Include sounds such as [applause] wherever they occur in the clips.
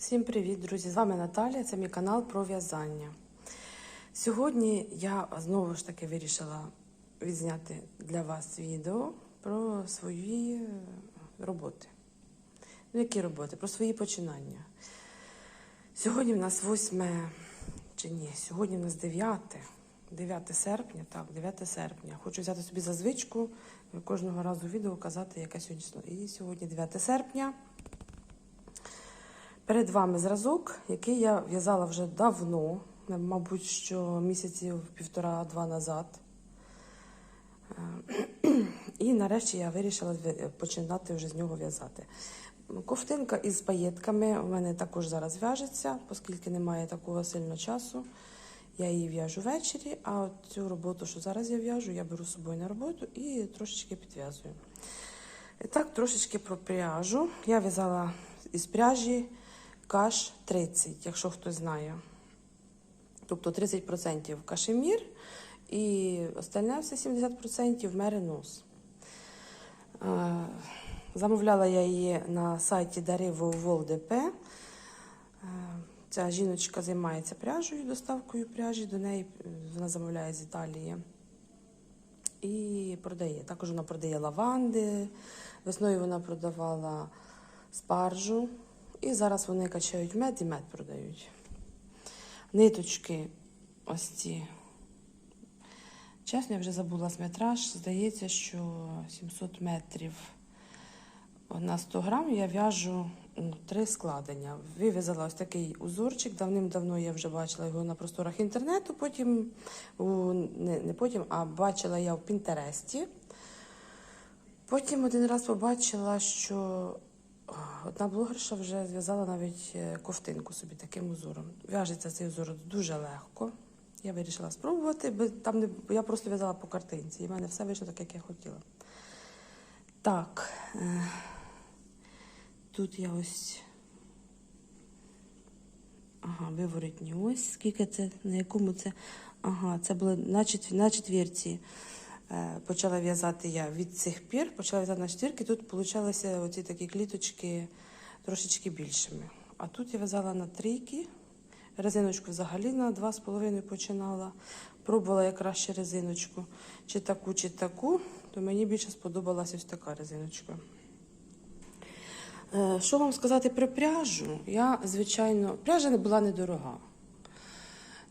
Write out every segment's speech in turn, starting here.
Всім привіт, друзі! З вами Наталія, це мій канал про в'язання. Сьогодні я знову ж таки вирішила відзняти для вас відео про свої роботи. Ну, які роботи? Про свої починання. Сьогодні в нас 8 чи ні, сьогодні в нас 9, 9 серпня, так, 9 серпня. Хочу взяти собі за звичку кожного разу відео казати, яке сьогодні. І сьогодні 9 серпня. Перед вами зразок, який я в'язала вже давно, мабуть, що місяців півтора-два назад. Е, [clears throat] І нарешті я вирішила починати вже з нього в'язати. Ковтинка із паєтками у мене також зараз в'яжеться, оскільки немає такого сильно часу. Я її в'яжу ввечері, а цю роботу, що зараз я в'яжу, я беру з собою на роботу і трошечки підв'язую. І так, трошечки про пряжу. Я в'язала із пряжі каш 30, якщо хтось знає. Тобто 30% кашемір і остальне все 70% меринос. Е, Замовляла я її на сайті Дариво ВолДП. Е, Ця жіночка займається пряжею, доставкою пряжі. До неї вона замовляє з Італії і продає. Також вона продає лаванди. Весною вона продавала спаржу. І зараз вони качають мед і мед продають. Ниточки ось ці. Чесно, я вже забула метраж. Здається, що 700 метрів на 100 грам я в'яжу ну, три складення. Вив'язала ось такий узорчик. Давним-давно я вже бачила його на просторах інтернету. Потім не, потім, а бачила я в Пінтересті. Потім один раз побачила, що одна блогерша вже зв'язала навіть е, ковтинку собі таким узором. В'яжеться цей узор дуже легко. Я вирішила спробувати, бо там не я просто в'язала по картинці, і в мене все вийшло так, як я хотіла. Так, е, тут я ось. Ага, виворотні ось. Скільки це, на якому це. Ага, це було на, четвір, на четвірці. Е, почала в'язати я від цих пір, почала в'язати на четвірки. Тут получалися оці такі кліточки трошечки більшими. А тут я в'язала на трійки. Резиночку взагалі на 2,5 починала. Пробувала я краще резиночку, чи таку, чи таку, то мені більше сподобалася ось така резиночка. Е, Що вам сказати про пряжу? Я, звичайно, пряжа була недорога.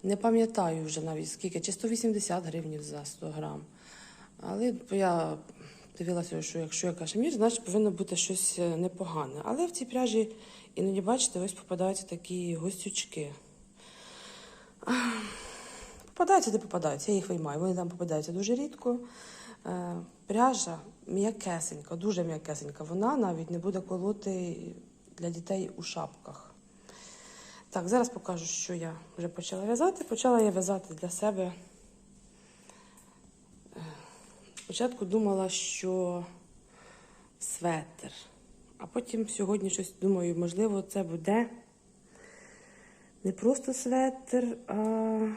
Не пам'ятаю вже навіть скільки, чи 180 гривень за 100 грам. Але я дивилася, що якщо я кашемір, значить повинно бути щось е, непогане. Але в цій пряжі іноді, бачите, ось попадаються такі гостючки. Попадаються, де попадаються, я їх виймаю. Вони там попадаються дуже рідко. Е, Пряжа м'якесенька, дуже м'якесенька. Вона навіть не буде колоти для дітей у шапках. Так, зараз покажу, що я вже почала в'язати. Почала я в'язати для себе. Е, Спочатку думала, що светр. А потім сьогодні щось думаю, можливо, це буде не просто светр, а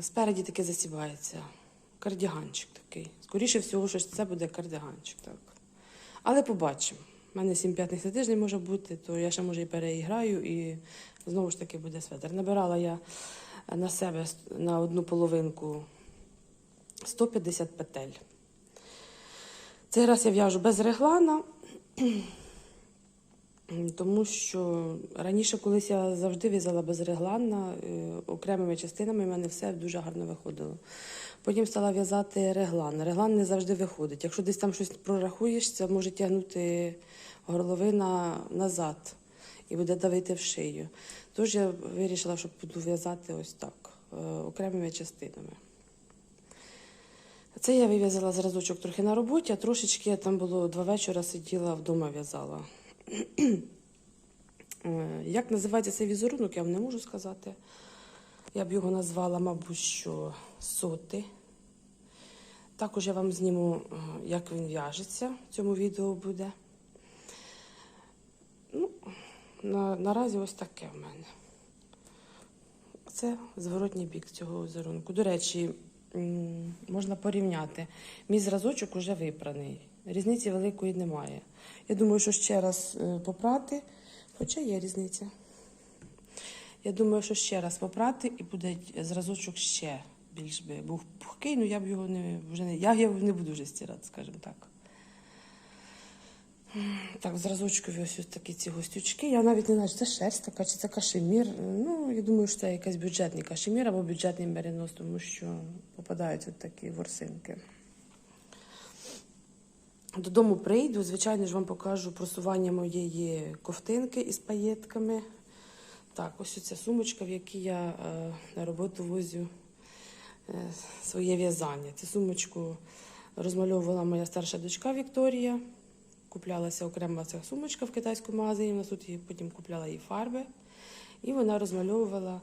спереді таке засівається. Кардіганчик такий. Скоріше всього, що це буде кардіганчик. Так. Але побачимо. У мене 7 п'ятних на тиждень може бути, то я ще може і переіграю, і знову ж таки буде светр. Набирала я на себе на одну половинку 150 петель. Цей раз я в'яжу без реглана, [clears throat] тому що раніше колись я завжди в'язала без реглана, е, окремими частинами в мене все дуже гарно виходило. Потім стала в'язати реглан. Реглан не завжди виходить. Якщо десь там щось прорахуєш, це може тягнути горловина назад і буде давити в шию. Тож я вирішила, що буду в'язати ось так, е, окремими частинами. Це я вив'язала зразочок трохи на роботі, а трошечки я там було два вечора сиділа вдома в'язала. Е, Як називається цей візерунок, я вам не можу сказати. Я б його назвала, мабуть, що соти. Також я вам зніму, е, як він в'яжеться. В цьому відео буде. На, наразі ось таке в мене. Це зворотній бік цього візерунку. До речі, можна порівняти. Мій зразочок уже випраний. Різниці великої немає. Я думаю, що ще раз е, попрати, хоча є різниця. Я думаю, що ще раз попрати і буде зразочок ще більш би був пухкий, ну я б його не вже не я його не буду вже стирати, скажімо так. Так, зразочкові ось ось такі ці гостючки. Я навіть не знаю, чи це шерсть така, чи це кашемір. Ну, я думаю, що це якийсь бюджетний кашемір або бюджетний меринос, тому що попадають от такі ворсинки. Додому прийду, звичайно ж вам покажу просування моєї ковтинки із паєтками. Так, ось ця сумочка, в якій я е, на роботу возю е, своє в'язання. Цю сумочку розмальовувала моя старша дочка Вікторія. Куплялася окрема ця сумочка в китайському магазині. Нас тут її потім купляла їй фарби. І вона розмальовувала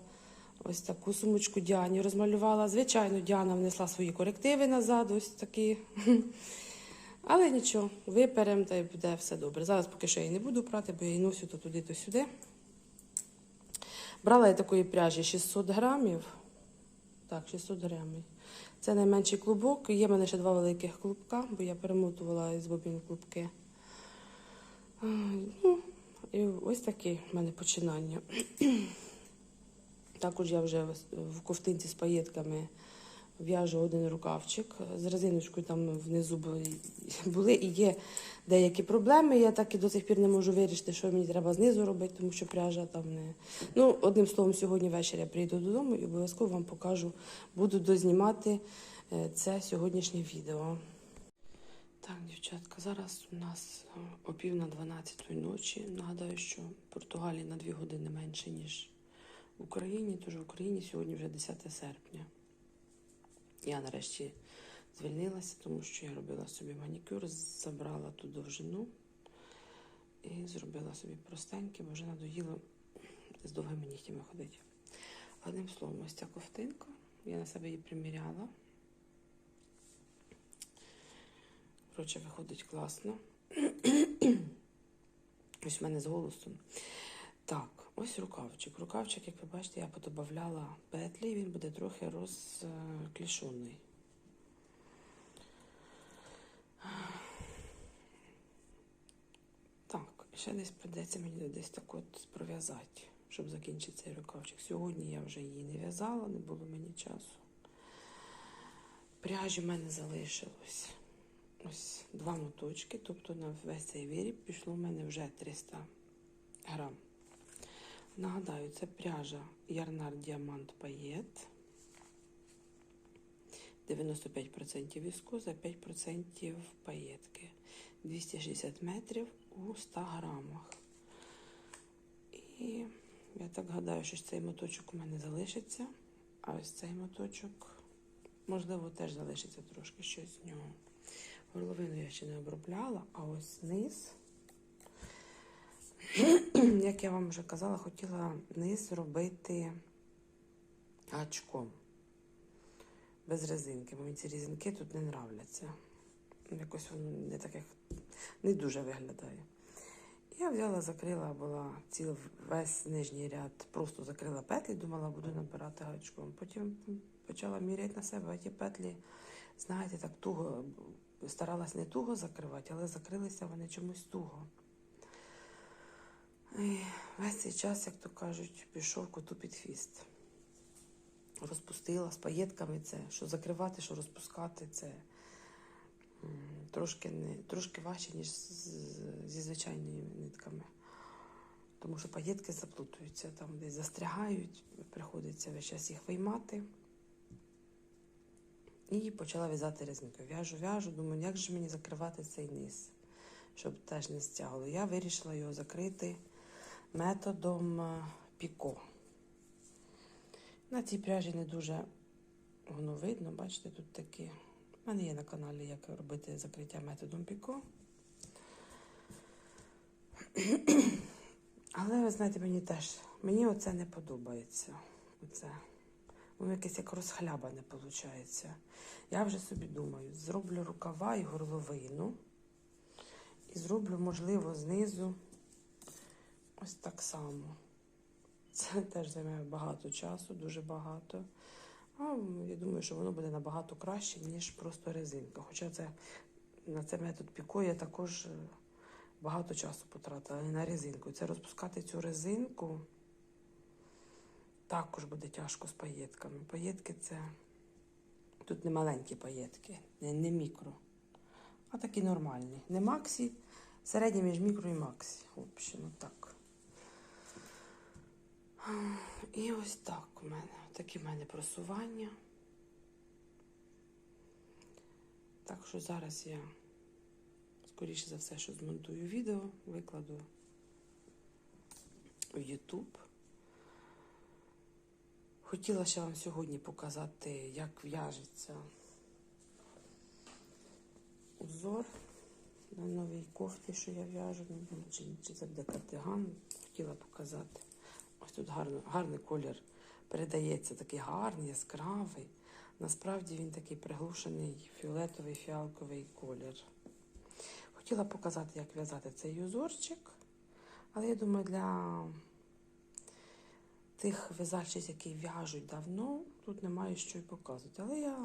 ось таку сумочку Діані. Розмалювала. Звичайно, Діана внесла свої корективи назад, ось такі. [laughs] Але нічого, виперемо та й буде все добре. Зараз поки що я її не буду прати, бо я її носю то туди, то сюди. Брала я такої пряжі 600 грамів. Так, 600 грамів. Це найменший клубок. Є в мене ще два великих клубка, бо я перемотувала із бобін клубки. І ось такі в мене починання. Також я вже в ковтинці з паєтками в'яжу один рукавчик. З резиночкою там внизу були, були і є деякі проблеми. Я так і до сих пір не можу вирішити, що мені треба знизу робити, тому що пряжа там не. Ну, одним словом, сьогодні ввечері я прийду додому і обов'язково вам покажу, буду дознімати е, це сьогоднішнє відео. Так, дівчатка, зараз у нас е, о пів на 12 ночі. Нагадаю, що в Португалії на 2 години менше, ніж в Україні, тож в Україні сьогодні вже 10 серпня. Я нарешті звільнилася, тому що я робила собі манікюр, забрала ту довжину і зробила собі простеньке, бо вже надоїло з довгими нігтями ходити. Одним словом, ось ця ковтинка. Я на себе її приміряла. Коротше, виходить класно. [clears throat] Ось в мене з голосом. Так, ось рукавчик. Рукавчик, як ви бачите, я подобавляла петлі, він буде трохи розклішений. Так, ще десь придеться мені десь так от пров'язати, щоб закінчити цей рукавчик. Сьогодні я вже її не в'язала, не було мені часу. Пряжі в мене залишилось ось два моточки, тобто на весь цей виріб пішло в мене вже 300 грам. Нагадаю, це пряжа Ярнар Діамант Паєт. 95% віскоза, 5% паєтки. 260 метрів у 100 грамах. І я так гадаю, що цей моточок у мене залишиться. А ось цей моточок, можливо, теж залишиться трошки щось з нього. Горловину я ще не обробляла, а ось низ. [clears throat] Як я вам вже казала, хотіла низ робити гачком. Без резинки, бо мені ці резинки тут не нравляться. Якось воно не так, не дуже виглядає. Я взяла, закрила, була цілий весь нижній ряд, просто закрила петлі, думала, буду набирати гачком. Потім почала міряти на себе а ті петлі, знаєте, так туго, старалась не туго закривати, але закрилися вони чомусь туго. І весь цей час, як то кажуть, пішов коту під хвіст. Розпустила з паєтками це, що закривати, що розпускати, це трошки, не, трошки важче, ніж зі звичайними нитками. Тому що паєтки заплутуються, там десь застрягають, приходиться весь час їх виймати. І почала в'язати резинкою. В'яжу, в'яжу, думаю, як же мені закривати цей низ, щоб теж не стягало. Я вирішила його закрити методом е, піко. На цій пряжі не дуже воно видно, бачите, тут такі. У мене є на каналі, як робити закриття методом піко. [clears throat] Але ви знаєте, мені теж, мені оце не подобається. Оце. Воно якесь як розхлябане виходить. Я вже собі думаю, зроблю рукава і горловину. І зроблю, можливо, знизу ось так само. Це теж займає багато часу, дуже багато. А я думаю, що воно буде набагато краще, ніж просто резинка. Хоча це на це метод піко я також е, багато часу потратила і на резинку. Це розпускати цю резинку також буде тяжко з паєтками. Паєтки це тут не маленькі паєтки, не, не мікро, а такі нормальні. Не максі, середні між мікро і максі. В общем, так. І ось так у мене. Такі в мене просування. Так що зараз я, скоріше за все, що змонтую відео, викладу в YouTube. Хотіла ще вам сьогодні показати, як в'яжеться узор на новій кофті, що я в'яжу. Чи, чи це буде кардиган. Хотіла показати. Ось тут гарно, гарний колір передається, такий гарний, яскравий. Насправді він такий приглушений фіолетовий фіалковий колір. Хотіла показати, як в'язати цей узорчик, але я думаю, для тих в'язальщиць, які в'яжуть давно, тут немає що й показувати. Але я,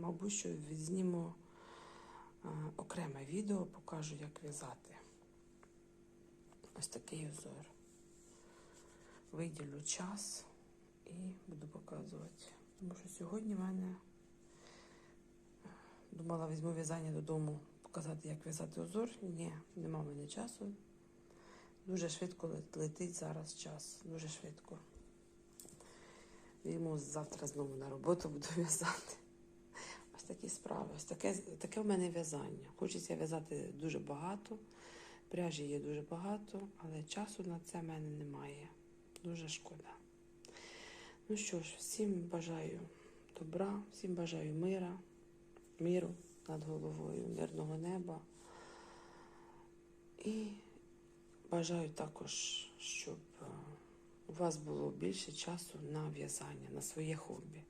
мабуть, що відзніму е, окреме відео, покажу, як в'язати. Ось такий узор. Виділю час і буду показувати. Тому що сьогодні в мене е, думала, візьму в'язання додому, показати, як в'язати узор. Ні, нема в мене часу. Дуже швидко летить зараз час. Дуже швидко. Йому завтра знову на роботу буду [laughs] в'язати. Ось такі справи. Ось таке, таке в мене в'язання. Хочеться в'язати дуже багато. Пряжі є дуже багато, але часу на це в мене немає. Дуже шкода. Ну що ж, всім бажаю добра, всім бажаю мира, миру над головою, мирного неба. І бажаю також, щоб е, у вас було більше часу на в'язання, на своє хобі.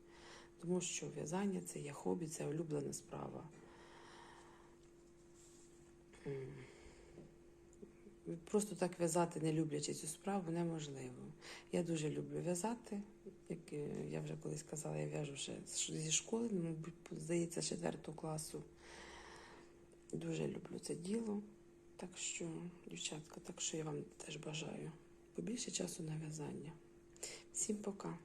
Тому що в'язання це є хобі, це улюблена справа. Просто так в'язати, не люблячи цю справу, неможливо. Я дуже люблю в'язати. Як е, я вже колись казала, я в'яжу ще зі школи, мабуть, здається, з 4 класу. Дуже люблю це діло. Так що, дівчатка, так що я вам теж бажаю побільше часу на в'язання. Всім пока.